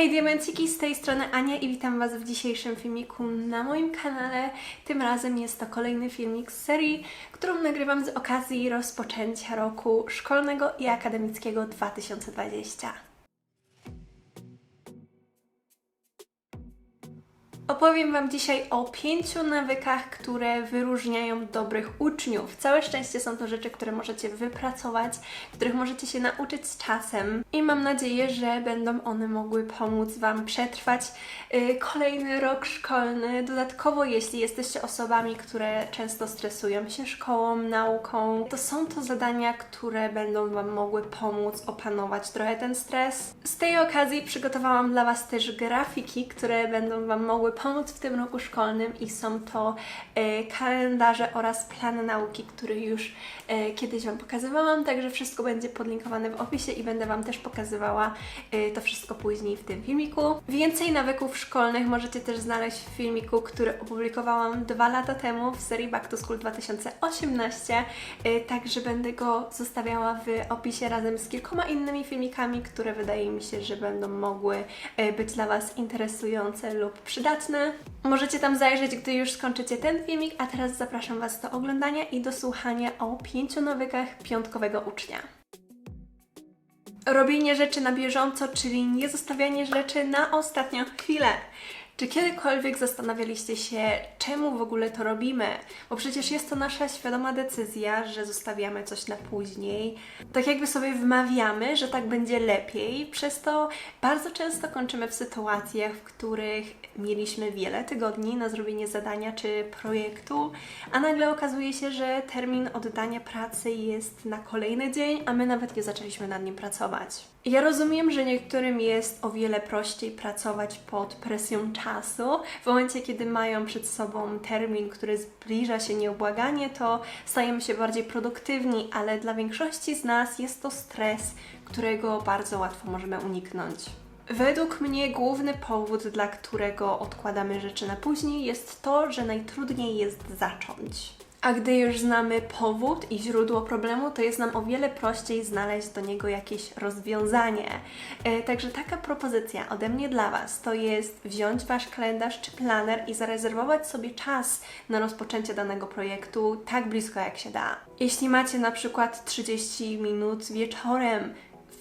Hej diamenciki, z tej strony Ania i witam Was w dzisiejszym filmiku na moim kanale. Tym razem jest to kolejny filmik z serii, którą nagrywam z okazji rozpoczęcia roku szkolnego i akademickiego 2020. Opowiem Wam dzisiaj o pięciu nawykach, które wyróżniają dobrych uczniów. Całe szczęście są to rzeczy, które możecie wypracować, których możecie się nauczyć z czasem i mam nadzieję, że będą one mogły pomóc Wam przetrwać y, kolejny rok szkolny. Dodatkowo, jeśli jesteście osobami, które często stresują się szkołą, nauką, to są to zadania, które będą Wam mogły pomóc opanować trochę ten stres. Z tej okazji przygotowałam dla Was też grafiki, które będą Wam mogły pomóc w tym roku szkolnym i są to e, kalendarze oraz plany nauki, które już e, kiedyś Wam pokazywałam, także wszystko będzie podlinkowane w opisie i będę Wam też pokazywała e, to wszystko później w tym filmiku. Więcej nawyków szkolnych możecie też znaleźć w filmiku, który opublikowałam dwa lata temu w serii Back to School 2018, e, także będę go zostawiała w opisie razem z kilkoma innymi filmikami, które wydaje mi się, że będą mogły być dla Was interesujące lub przydatne. Możecie tam zajrzeć, gdy już skończycie ten filmik, a teraz zapraszam Was do oglądania i do słuchania o pięciu nawykach piątkowego ucznia. Robienie rzeczy na bieżąco, czyli nie zostawianie rzeczy na ostatnią chwilę. Czy kiedykolwiek zastanawialiście się, czemu w ogóle to robimy? Bo przecież jest to nasza świadoma decyzja, że zostawiamy coś na później. Tak jakby sobie wmawiamy, że tak będzie lepiej. Przez to bardzo często kończymy w sytuacjach, w których mieliśmy wiele tygodni na zrobienie zadania czy projektu, a nagle okazuje się, że termin oddania pracy jest na kolejny dzień, a my nawet nie zaczęliśmy nad nim pracować. Ja rozumiem, że niektórym jest o wiele prościej pracować pod presją czasu. W momencie, kiedy mają przed sobą termin, który zbliża się nieubłaganie, to stajemy się bardziej produktywni, ale dla większości z nas jest to stres, którego bardzo łatwo możemy uniknąć. Według mnie główny powód, dla którego odkładamy rzeczy na później, jest to, że najtrudniej jest zacząć. A gdy już znamy powód i źródło problemu, to jest nam o wiele prościej znaleźć do niego jakieś rozwiązanie. E, także taka propozycja ode mnie dla Was to jest wziąć Wasz kalendarz czy planer i zarezerwować sobie czas na rozpoczęcie danego projektu tak blisko jak się da. Jeśli macie na przykład 30 minut wieczorem,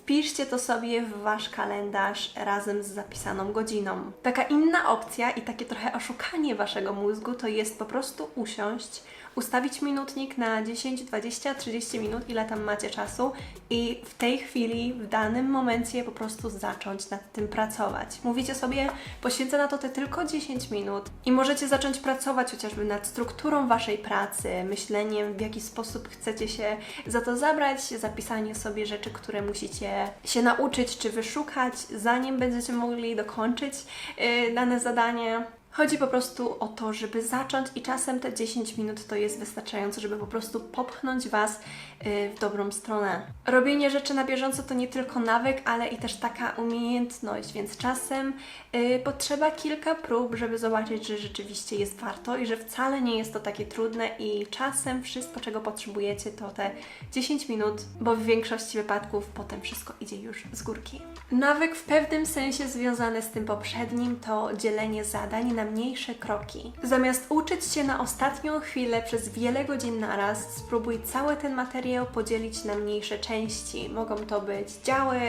Wpiszcie to sobie w Wasz kalendarz razem z zapisaną godziną. Taka inna opcja i takie trochę oszukanie Waszego mózgu to jest po prostu usiąść, ustawić minutnik na 10, 20, 30 minut, ile tam macie czasu i w tej chwili, w danym momencie po prostu zacząć nad tym pracować. Mówicie sobie, poświęcę na to te tylko 10 minut i możecie zacząć pracować chociażby nad strukturą Waszej pracy, myśleniem, w jaki sposób chcecie się za to zabrać, zapisanie sobie rzeczy, które musicie się nauczyć czy wyszukać, zanim będziecie mogli dokończyć yy, dane zadanie. Chodzi po prostu o to, żeby zacząć i czasem te 10 minut to jest wystarczająco, żeby po prostu popchnąć Was yy, w dobrą stronę. Robienie rzeczy na bieżąco to nie tylko nawyk, ale i też taka umiejętność, więc czasem yy, potrzeba kilka prób, żeby zobaczyć, że rzeczywiście jest warto i że wcale nie jest to takie trudne i czasem wszystko, czego potrzebujecie to te 10 minut, bo w większości wypadków potem wszystko idzie już z górki. Nawyk w pewnym sensie związany z tym poprzednim to dzielenie zadań na mniejsze kroki. Zamiast uczyć się na ostatnią chwilę przez wiele godzin naraz, spróbuj cały ten materiał podzielić na mniejsze części. Mogą to być działy,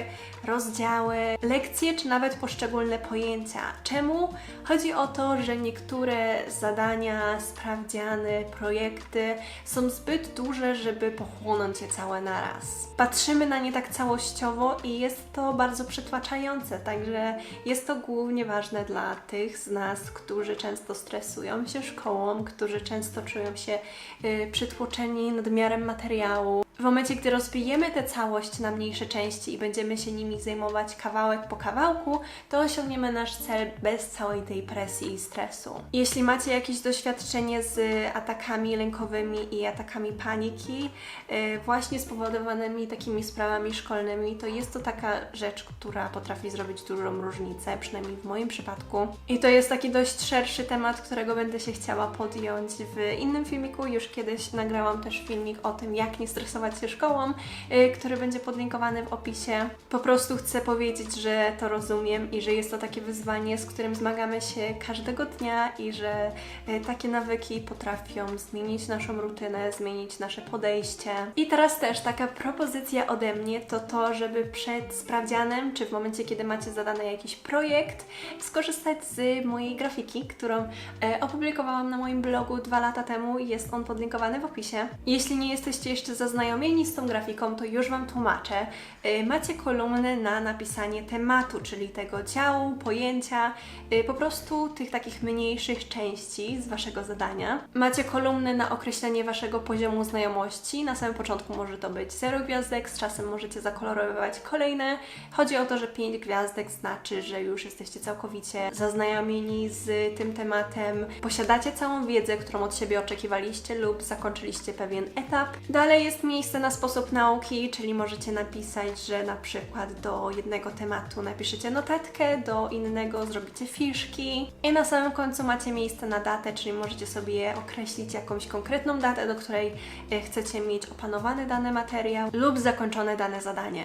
rozdziały, lekcje czy nawet poszczególne pojęcia. Czemu? Chodzi o to, że niektóre zadania, sprawdziany, projekty są zbyt duże, żeby pochłonąć je całe naraz. Patrzymy na nie tak całościowo i jest to bardzo przytłaczające, także jest to głównie ważne dla tych z nas, którzy często stresują się szkołą, którzy często czują się y, przytłoczeni nadmiarem materiału. W momencie, gdy rozbijemy tę całość na mniejsze części i będziemy się nimi zajmować kawałek po kawałku, to osiągniemy nasz cel bez całej tej presji i stresu. Jeśli macie jakieś doświadczenie z atakami lękowymi i atakami paniki, yy, właśnie spowodowanymi takimi sprawami szkolnymi, to jest to taka rzecz, która potrafi zrobić dużą różnicę, przynajmniej w moim przypadku. I to jest taki dość szerszy temat, którego będę się chciała podjąć w innym filmiku. Już kiedyś nagrałam też filmik o tym, jak nie stresować zajmować się szkołą, y, który będzie podlinkowany w opisie. Po prostu chcę powiedzieć, że to rozumiem i że jest to takie wyzwanie, z którym zmagamy się każdego dnia i że y, takie nawyki potrafią zmienić naszą rutynę, zmienić nasze podejście. I teraz też taka propozycja ode mnie to to, żeby przed sprawdzianem, czy w momencie, kiedy macie zadany jakiś projekt, skorzystać z mojej grafiki, którą e, opublikowałam na moim blogu dwa lata temu i jest on podlinkowany w opisie. Jeśli nie jesteście jeszcze zaznajomieni z tą grafiką, to już Wam tłumaczę. E, macie kolumny na napisanie tematu, czyli tego działu, pojęcia, e, po prostu tych takich mniejszych części z Waszego zadania. Macie kolumny na określenie Waszego poziomu znajomości. Na samym początku może to być 0 gwiazdek, z czasem możecie zakolorowywać kolejne. Chodzi o to, że 5 gwiazdek znaczy, że już jesteście całkowicie zaznajomieni z tym tematem, posiadacie całą wiedzę, którą od siebie oczekiwaliście lub zakończyliście pewien etap. Dalej jest miejsce na sposób nauki, czyli możecie napisać, że na przykład do jednego tematu napiszecie notatkę, do innego zrobicie fiszki i na samym końcu macie miejsce na datę, czyli możecie sobie określić jakąś konkretną datę, do której e, chcecie mieć opanowany dany materiał lub zakończone dane zadanie.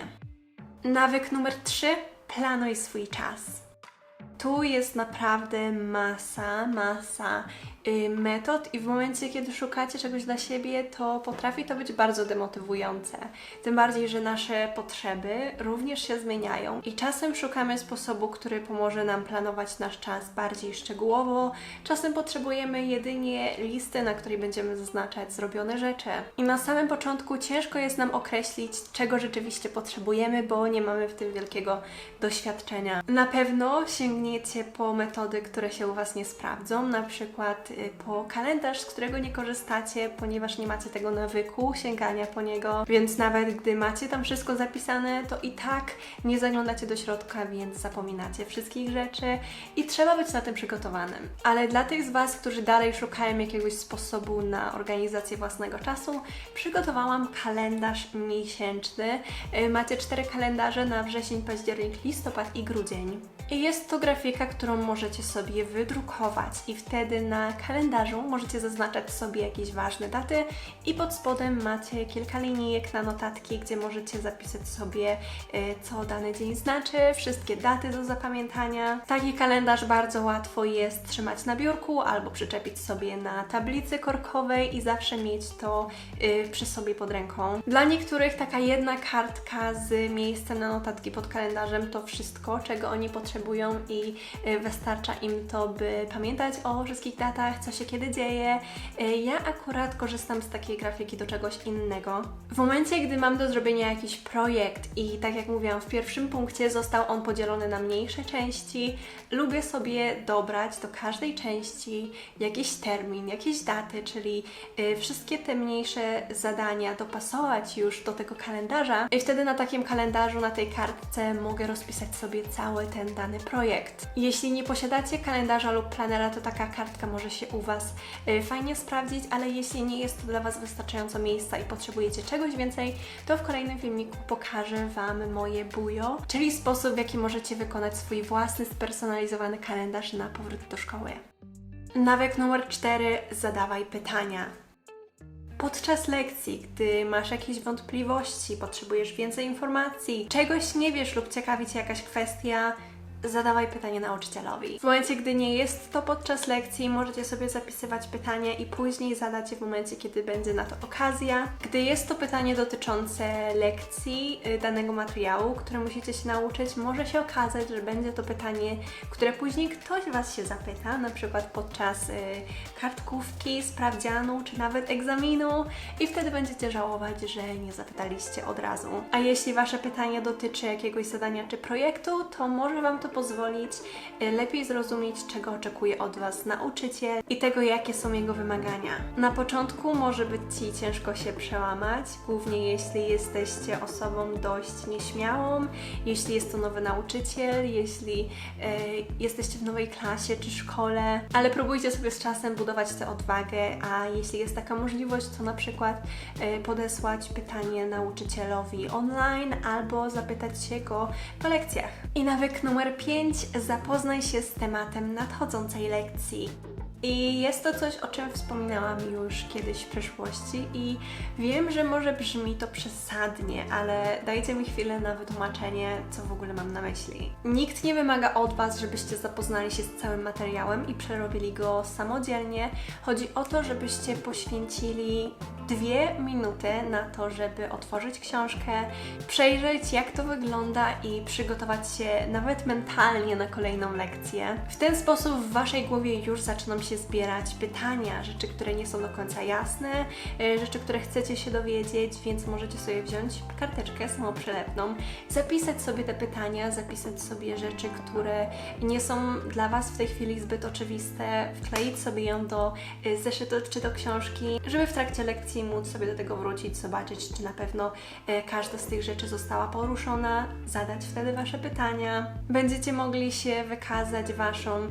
Nawyk numer 3. Planuj swój czas. Tu jest naprawdę masa, masa metod i w momencie, kiedy szukacie czegoś dla siebie, to potrafi to być bardzo demotywujące. Tym bardziej, że nasze potrzeby również się zmieniają i czasem szukamy sposobu, który pomoże nam planować nasz czas bardziej szczegółowo, czasem potrzebujemy jedynie listy, na której będziemy zaznaczać zrobione rzeczy. I na samym początku ciężko jest nam określić, czego rzeczywiście potrzebujemy, bo nie mamy w tym wielkiego doświadczenia. Na pewno sięgniecie po metody, które się u Was nie sprawdzą, na przykład y, po kalendarz, z którego nie korzystacie, ponieważ nie macie tego nawyku sięgania po niego, więc nawet gdy macie tam wszystko zapisane, to i tak nie zaglądacie do środka, więc zapominacie wszystkich rzeczy i trzeba być na tym przygotowanym. Ale dla tych z Was, którzy dalej szukają jakiegoś sposobu na organizację własnego czasu, przygotowałam kalendarz miesięczny. Y, Macie cztery kalendarze na wrzesień, październik, listopad i grudzień. I jest to grafika, którą możecie sobie wydrukować i wtedy na kalendarzu możecie zaznaczać sobie jakieś ważne daty i pod spodem macie kilka linijek na notatki, gdzie możecie zapisać sobie, y, co dany dzień znaczy, wszystkie daty do zapamiętania. Taki kalendarz bardzo łatwo jest trzymać na biurku albo przyczepić sobie na tablicy korkowej i zawsze mieć to y, przy sobie pod ręką. Dla niektórych taka jedna kartka z miejscem na notatki pod kalendarzem to wszystko, czego oni potrzebują i y, wystarcza im to, by pamiętać o wszystkich datach, co się kiedy dzieje. Y, Ja akurat korzystam z takiej grafiki do czegoś innego. W momencie, gdy mam do zrobienia jakiś projekt i tak jak mówiłam w pierwszym punkcie, został on podzielony na mniejsze części, lubię sobie dobrać do każdej części jakiś termin, jakieś daty, czyli y, wszystkie te mniejsze zadania dopasować już do tego kalendarza i wtedy na takim kalendarzu, na tej kartce mogę rozpisać sobie cały ten dany projekt. Jeśli nie posiadacie kalendarza lub planera, to taka kartka może się u Was y, fajnie sprawdzić, ale jeśli nie jest to dla Was wystarczająco miejsca i potrzebujecie czegoś więcej, to w kolejnym filmiku pokażę Wam moje bujo, czyli sposób, w jaki możecie wykonać swój własny, spersonalizowany kalendarz na powrót do szkoły. Nawyk numer 4. Zadawaj pytania. Podczas lekcji, gdy masz jakieś wątpliwości, potrzebujesz więcej informacji, czegoś nie wiesz lub ciekawi Cię jakaś kwestia, zadawaj pytanie nauczycielowi. W momencie, gdy nie jest to podczas lekcji, możecie sobie zapisywać pytania i później zadać je w momencie, kiedy będzie na to okazja. Gdy jest to pytanie dotyczące lekcji y, danego materiału, który musicie się nauczyć, może się okazać, że będzie to pytanie, które później ktoś Was się zapyta, na przykład podczas y, kartkówki, sprawdzianu czy nawet egzaminu i wtedy będziecie żałować, że nie zapytaliście od razu. A jeśli Wasze pytanie dotyczy jakiegoś zadania czy projektu, to może Wam to pozwolić y, lepiej zrozumieć, czego oczekuje od Was nauczyciel i tego, jakie są jego wymagania. Na początku może być Ci ciężko się przełamać, głównie jeśli jesteście osobą dość nieśmiałą, jeśli jest to nowy nauczyciel, jeśli y, jesteście w nowej klasie czy szkole, ale próbujcie sobie z czasem budować tę odwagę, a jeśli jest taka możliwość, to na przykład y, podesłać pytanie nauczycielowi online albo zapytać się go po lekcjach. I nawyk numer 5. Zapoznaj się z tematem nadchodzącej lekcji. I jest to coś, o czym wspominałam już kiedyś w przeszłości i wiem, że może brzmi to przesadnie, ale dajcie mi chwilę na wytłumaczenie, co w ogóle mam na myśli. Nikt nie wymaga od Was, żebyście zapoznali się z całym materiałem i przerobili go samodzielnie. Chodzi o to, żebyście poświęcili dwie minuty na to, żeby otworzyć książkę, przejrzeć jak to wygląda i przygotować się nawet mentalnie na kolejną lekcję. W ten sposób w Waszej głowie już zaczną się zbierać pytania, rzeczy, które nie są do końca jasne, y, rzeczy, które chcecie się dowiedzieć, więc możecie sobie wziąć karteczkę samoprzelepną, zapisać sobie te pytania, zapisać sobie rzeczy, które nie są dla Was w tej chwili zbyt oczywiste, wkleić sobie ją do y, zeszytu czy do książki, żeby w trakcie lekcji móc sobie do tego wrócić, zobaczyć, czy na pewno y, każda z tych rzeczy została poruszona, zadać wtedy Wasze pytania. Będziecie mogli się wykazać Waszą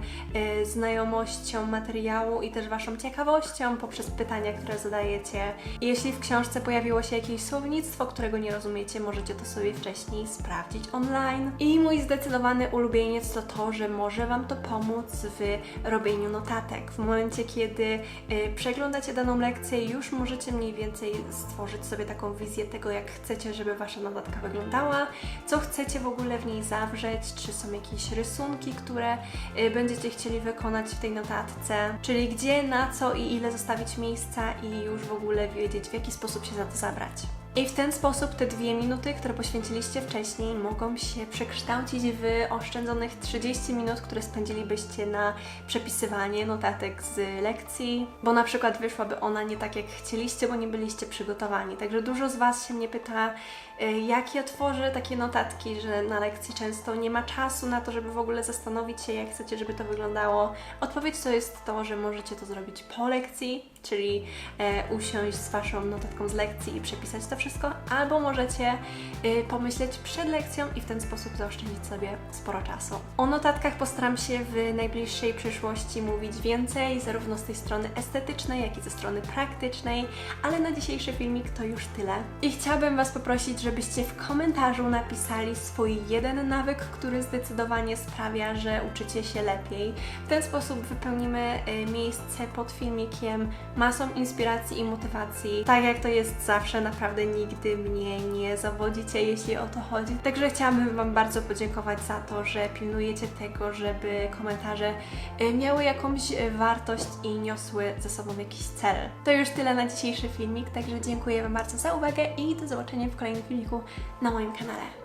y, znajomością materiału i też Waszą ciekawością poprzez pytania, które zadajecie. Jeśli w książce pojawiło się jakieś słownictwo, którego nie rozumiecie, możecie to sobie wcześniej sprawdzić online. I mój zdecydowany ulubieniec to to, że może Wam to pomóc w robieniu notatek. W momencie, kiedy y, przeglądacie daną lekcję, już możecie mniej więcej stworzyć sobie taką wizję tego, jak chcecie, żeby Wasza notatka wyglądała, co chcecie w ogóle w niej zawrzeć, czy są jakieś rysunki, które y, będziecie chcieli wykonać w tej notatce, czyli gdzie, na co i ile zostawić miejsca i już w ogóle wiedzieć, w jaki sposób się za to zabrać. I w ten sposób te dwie minuty, które poświęciliście wcześniej, mogą się przekształcić w oszczędzonych 30 minut, które spędzilibyście na przepisywanie notatek z lekcji, bo na przykład wyszłaby ona nie tak jak chcieliście, bo nie byliście przygotowani. Także dużo z Was się mnie pyta, y, jak ja tworzę takie notatki, że na lekcji często nie ma czasu na to, żeby w ogóle zastanowić się, jak chcecie, żeby to wyglądało. Odpowiedź to jest to, że możecie to zrobić po lekcji, czyli e, usiąść z Waszą notatką z lekcji i przepisać to wszystko, albo możecie y, pomyśleć przed lekcją i w ten sposób zaoszczędzić sobie sporo czasu. O notatkach postaram się w najbliższej przyszłości mówić więcej, zarówno z tej strony estetycznej, jak i ze strony praktycznej, ale na dzisiejszy filmik to już tyle. I chciałabym Was poprosić, żebyście w komentarzu napisali swój jeden nawyk, który zdecydowanie sprawia, że uczycie się lepiej. W ten sposób wypełnimy y, miejsce pod filmikiem masą inspiracji i motywacji. Tak jak to jest zawsze, naprawdę nigdy mnie nie zawodzicie, jeśli o to chodzi. Także chciałabym Wam bardzo podziękować za to, że pilnujecie tego, żeby komentarze y, miały jakąś y, wartość i niosły ze sobą jakiś cel. To już tyle na dzisiejszy filmik, także dziękuję Wam bardzo za uwagę i do zobaczenia w kolejnym filmiku na moim kanale.